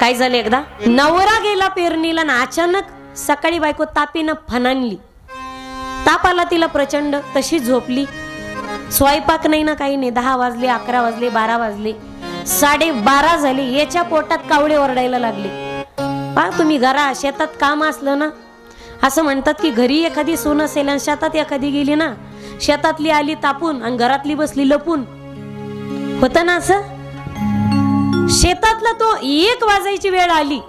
काय झालं एकदा? नवरा गेला पेरणीला ना अचानक सकाळी बायको तापीनं फनानली ताप आला तिला प्रचंड तशी झोपली. स्वयंपाक नाही ना काही नाही. दहा वाजले अकरा वाजले बारा वाजले. साडे बारा झाले. याच्या पोटात कावळे ओरडायला लागले. पा तुम्ही घरा शेतात काम असलं ना असं म्हणतात की घरी एखादी सून असेल आणि शेतात एखादी गेली ना शेतातली आली तापून आणि घरातली बसली लपून. होतं ना असं? शेतातला तो एक वाजायची वेळ आली.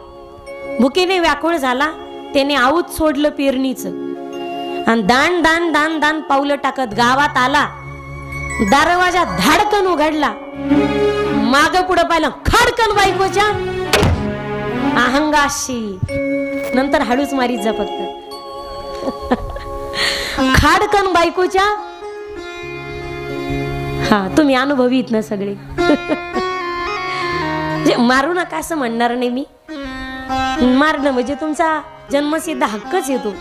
भुकेने व्याकुळ झाला त्याने आऊत सोडलं पेरणीचं. आणि दान दान दान दान पावलं टाकत गावात आला. दरवाजा धाडकन उघडला. माग पुढं पाहिलं खडकन बायकोच्या अहंगाशी नंतर हाडूच मारीत जा फक्त खाडकन बायकोच्या. हा तुम्ही अनुभवीत ना सगळे. म्हणजे मारू नका असं म्हणणार नाही मी. मारणं म्हणजे तुमचा जन्मसिद्ध हक्कच येतो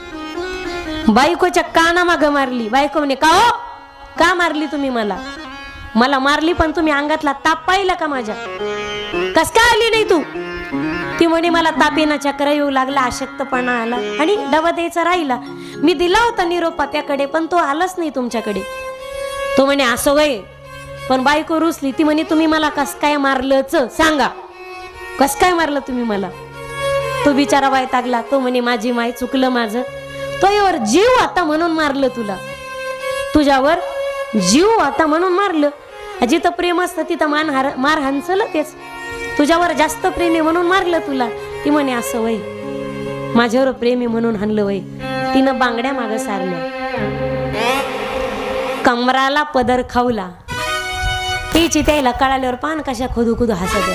बायकोच्या काना माग मारली. बायको म्हणे का हो? का मारली तुम्ही मला? मला मारली पण तुम्ही अंगातला ताप पाहिला का माझ्या? कस काय आली नाही तू? ती म्हणे मला ताप येणं चक्र येऊ लागला अशक्तपणा आला आणि डबा द्यायचा राहिला. मी दिला होता निरोप त्याकडे पण तो आलाच नाही तुमच्याकडे. तो म्हणे असं वय पण बायको रुसली ती म्हणे तुम्ही मला कस काय मारलंच? सांगा. कस काय मारलं तुम्ही मला? तो बिचारा बाय तागला तो म्हणे माझी माय चुकलं माझं. तो यावर जीव आता म्हणून मारलं तुला. तुझ्यावर जीव आता म्हणून मारलं. जिथं प्रेम असतं तिथं मान हार मार हानचल तेच. तुझ्यावर जास्त प्रेम आहे म्हणून मारलं तुला. ती म्हणे असं वय. माझ्यावर प्रेम आहे म्हणून हाणलं वय. तिनं बांगड्या माग सारल्या. कमराला पदर खावला तिची त्याला कळाल्यावर पान कशा खुदू खुदू हसत.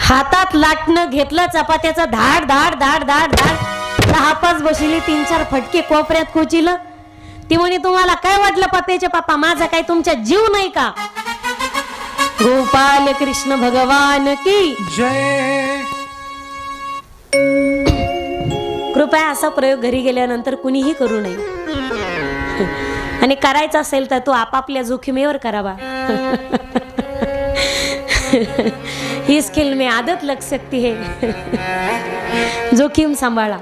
हातात लाटणं घेतलं चपात्याचं धाड धाड धाड धाड धाड. दहा पाच बसली तीन चार फटके कोपऱ्यात कोचिलं. ती म्हणे तुम्हाला काय वाटलं पप्याचे पप्पा? माझा काय तुमच्या जीव नाही का? गोपाल कृष्ण भगवान की. जय. कृपया असा प्रयोग घरी गेल्यानंतर कुणीही करू नये. आणि करायचा असेल तर तो आपापल्या जोखीमेवर करावा. ही स्किल में आदत लग सकती है. जोखीम सांभाळा.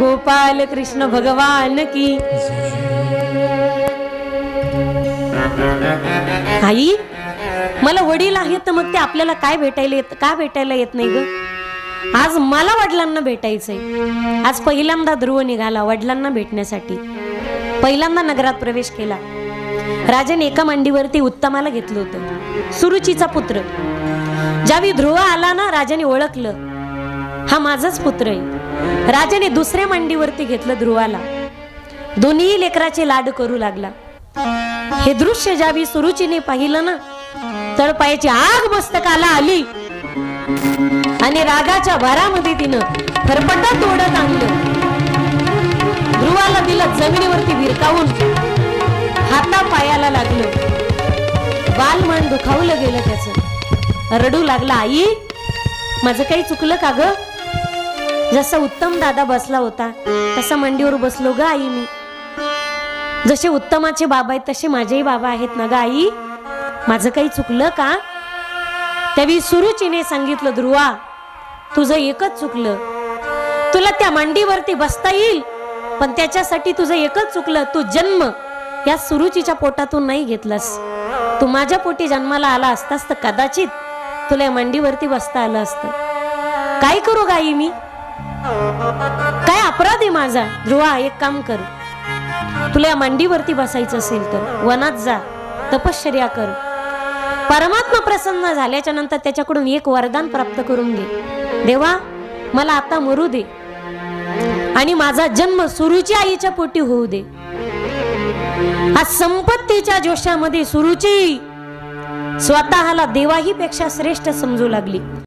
गोपाल कृष्ण भगवान की. आई मला वडील आहेत तर मग ते आपल्याला काय भेटायला येत का भेटायला येत नाही ग? आज मला वडिलांना भेटायचंय. आज पहिल्यांदा ध्रुव निघाला वडिलांना भेटण्यासाठी. पहिल्यांदा नगरात प्रवेश केला. राजाने एका मांडीवरती उत्तमाला घेतलं होतं. सुरुचीचा पुत्र. ज्यावेळी ध्रुव आला ना राजाने ओळखलं. हा माझाच पुत्र आहे. राजाने दुसऱ्या मांडीवरती घेतलं ध्रुवाला. दोन्ही लेकराचे लाड करू लागला. हे दृश्य ज्यावेळी सुरुचीने पाहिलं ना तळपायाची आग मस्तकाला आली. आणि रागाच्या भारामध्ये तिनं फरफटत ओढत आणलं. ध्रुवाला दिलं जमिनीवरती भिरकावून हाता पायाला लागलं बालमन दुखावलं गेलं त्याचं. रडू लागला आई माझं काही चुकलं का ग? जसा उत्तम दादा बसला होता तसा मांडीवर बसलो ग आई मी. जसे उत्तमाचे बाबा आहेत तसे माझेही बाबा आहेत ना ग आई? माझं काही चुकलं का? त्यावेळी सुरुचीने सांगितलं ध्रुवा तुझं एकच चुकलं. तुला त्या मांडीवरती बसता येईल पण त्याच्यासाठी तुझं एकच चुकलं तू जन्म. या सुरुचीच्या पोटातून नाही घेतलास. तू माझ्या पोटी जन्माला आला असतास तर कदाचित तुला या मांडीवरती बसता आलं असतं. काय करू गाई मी? काय अपराध आहे माझा? ध्रुवा एक काम कर. तुला या मांडीवरती बसायचं असेल तर वनात जा तपश्चर्या कर. परमात्मा प्रसन्न झाल्याच्यानंतर त्याच्याकडून एक वरदान प्राप्त करून घे. देवा मला आता मरू दे. आणि माझा जन्म सुरुची आईच्या पोटी होऊ दे. आज संपत्तीच्या जोशामध्ये सुरुची स्वतःला देवाही पेक्षा श्रेष्ठ समजू लागली.